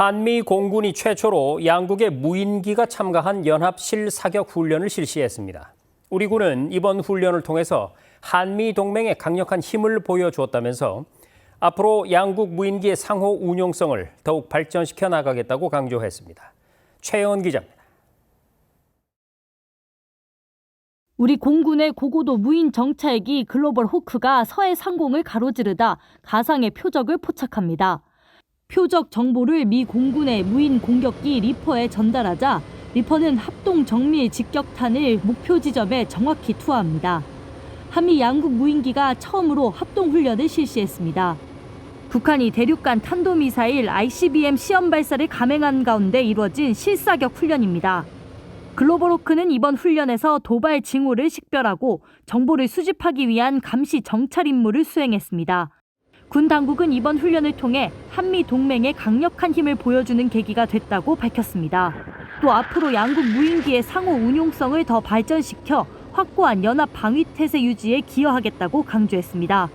한미 공군이 최초로 양국의 무인기가 참가한 연합 실사격 훈련을 실시했습니다. 우리 군은 이번 훈련을 통해서 한미 동맹에 강력한 힘을 보여주었다면서 앞으로 양국 무인기의 상호 운용성을 더욱 발전시켜 나가겠다고 강조했습니다. 최영은 기자입니다. 우리 공군의 고고도 무인 정찰기 글로벌 호크가 서해 상공을 가로지르다 가상의 표적을 포착합니다. 표적 정보를 미 공군의 무인 공격기 리퍼에 전달하자 리퍼는 합동 정밀 직격탄을 목표 지점에 정확히 투하합니다. 한미 양국 무인기가 처음으로 합동 훈련을 실시했습니다. 북한이 대륙간 탄도미사일 ICBM 시험 발사를 감행한 가운데 이루어진 실사격 훈련입니다. 글로벌 호크는 이번 훈련에서 도발 징후를 식별하고 정보를 수집하기 위한 감시 정찰 임무를 수행했습니다. 군 당국은 이번 훈련을 통해 한미 동맹의 강력한 힘을 보여주는 계기가 됐다고 밝혔습니다. 또 앞으로 양국 무인기의 상호 운용성을 더 발전시켜 확고한 연합 방위 태세 유지에 기여하겠다고 강조했습니다.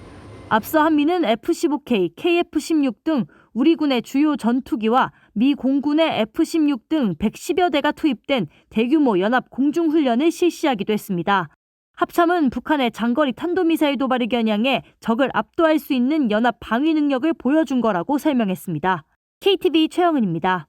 앞서 한미는 F-15K, KF-16 등 우리 군의 주요 전투기와 미 공군의 F-16 등 110여 대가 투입된 대규모 연합 공중훈련을 실시하기도 했습니다. 합참은 북한의 장거리 탄도미사일 도발을 겨냥해 적을 압도할 수 있는 연합 방위 능력을 보여준 거라고 설명했습니다. KTV 최영은입니다.